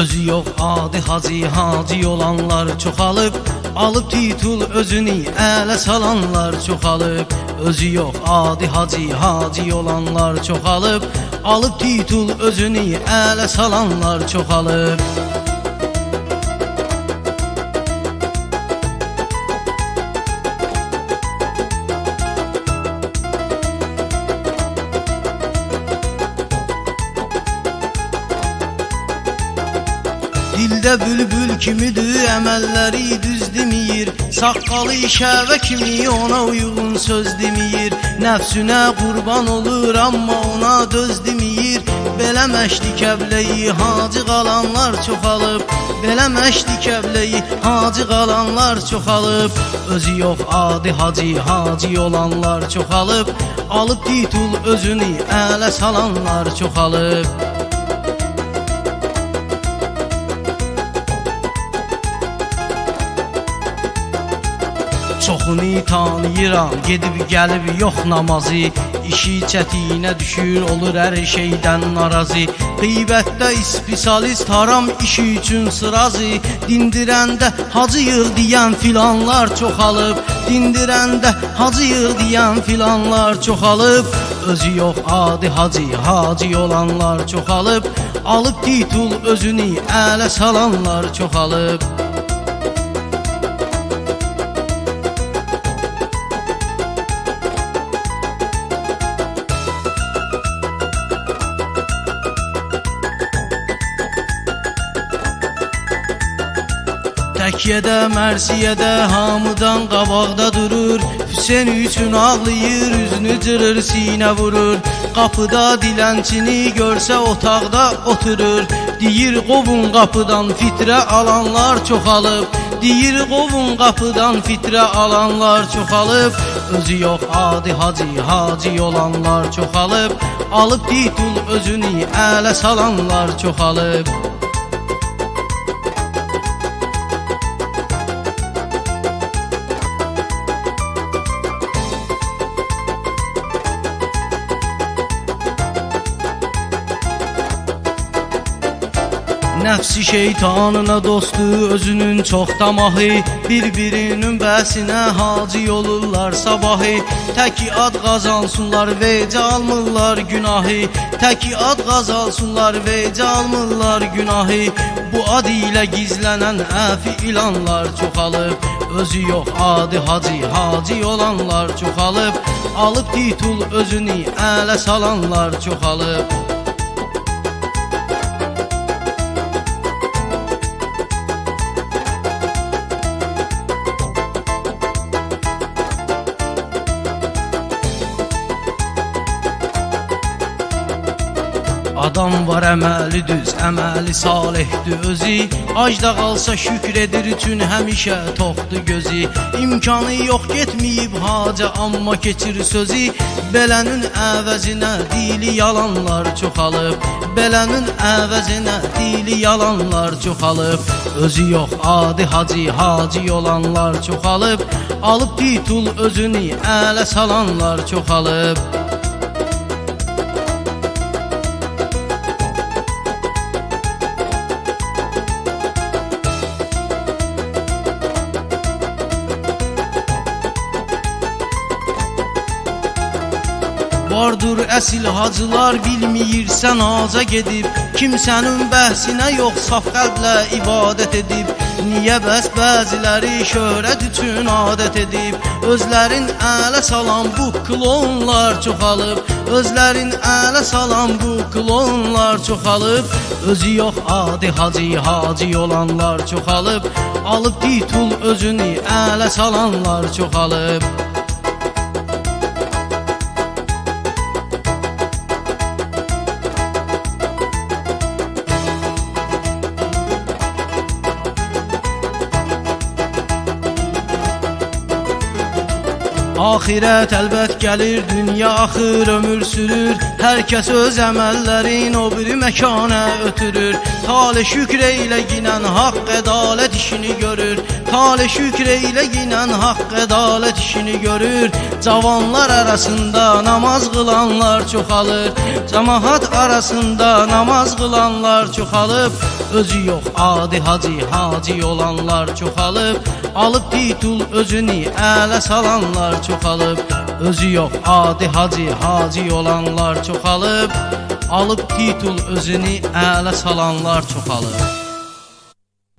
Özü yox adi hacı hacı olanlar çoxalıb. Alıb titul özünü ələ salanlar çoxalıb. Özü yox adi hacı hacı olanlar çoxalıb. Alıb titul özünü ələ salanlar çoxalıb Dildə bülbül kimidir, əməlləri düz demir. Saqqalı şəvə kimi ona uyğun söz demir. Nəfsünə qurban olur, amma ona döz demir. Belə məşdi kəbləyi hacı qalanlar çoxalıb. Belə məşdi kəbləyi hacı qalanlar çoxalıb. Özü yox adi hacı, hacı olanlar çoxalıb. Alıb titul özünü ələ salanlar çoxalıb Çoxunu tanıyıram, gedib gəlib yox namazı. İşi çətinə düşür, olur hər şeydən narazı. Qeybətdə ispisalist haram işi üçün sırazı. Dindirəndə hacıyıq deyən filanlar çoxalıb. Dindirəndə hacıyıq deyən filanlar çoxalıb. Özü yox adi hacı, hacı olanlar çoxalıb. Alıb titul özünü ələ salanlar çoxalıb Təkiyyədə, mərsiyədə hamıdan qabaqda durur. Hüseyn üçün ağlayır, üzünü cırır, sinə vurur. Qapıda dilənçini görsə otaqda oturur. Deyir qovun qapıdan fitrə alanlar çoxalıb. Deyir qovun qapıdan fitrə alanlar çoxalıb. Özü yox adi hacı, hacı olanlar çoxalıb. Alıb titul özünü ələ salanlar çoxalıb Nəfsi şeytanına dostu özünün çox tamahı. Bir-birinin bəsinə hacı olurlar sabahı Təki ad qazansınlar vecə almırlar günahı. Təki ad qazansınlar vecə almırlar günahı. Bu ad ilə gizlənən əfi ilanlar çoxalıb. Özü yox adi hacı, hacı olanlar çoxalıb. Alıb titul özünü ələ salanlar çoxalıb Adam var əməli düz, əməli salihdir özü Acda qalsa şükür edir üçün həmişə toxdu gözü. İmkanı yox getməyib haca amma keçir sözü Belənin əvəzinə dili yalanlar çoxalıb. Belənin əvəzinə dili yalanlar çoxalıb. Özü yox adi hacı, hacı olanlar çoxalıb. Alıb titul özünü ələ salanlar çoxalıb Vardır əsil hacılar bilməyirsən haca gedib. Kimsənin bəhsinə yox saf qəlblə ibadət edib. Niyə bəs bəziləri şöhrət üçün adət edib? Özlərin ələ salan bu klonlar çoxalıb. Özlərin ələ salan bu klonlar çoxalıb. Özü yox adi hacı, hacı olanlar çoxalıb. Alıb titul özünü ələ salanlar çoxalıb Ahirət əlbət gəlir, dünya axır, ömür sürür. Hər kəs öz əməllərin o biri məkana ötürür. Tale şükr eylə ginən haqq ədalət işini görür. Tale şükr eylə ginən haqq ədalət işini görür. Cavanlar arasında namaz qılanlar çoxalır. Cəmahat arasında namaz qılanlar çoxalıb Özü yox adi hacı, hacı olanlar çoxalıb Alıb titul özünü ələ salanlar çoxalıb. Özü yox adi hacı, hacı olanlar çoxalıb. Alıb titul özünü ələ salanlar çoxalıb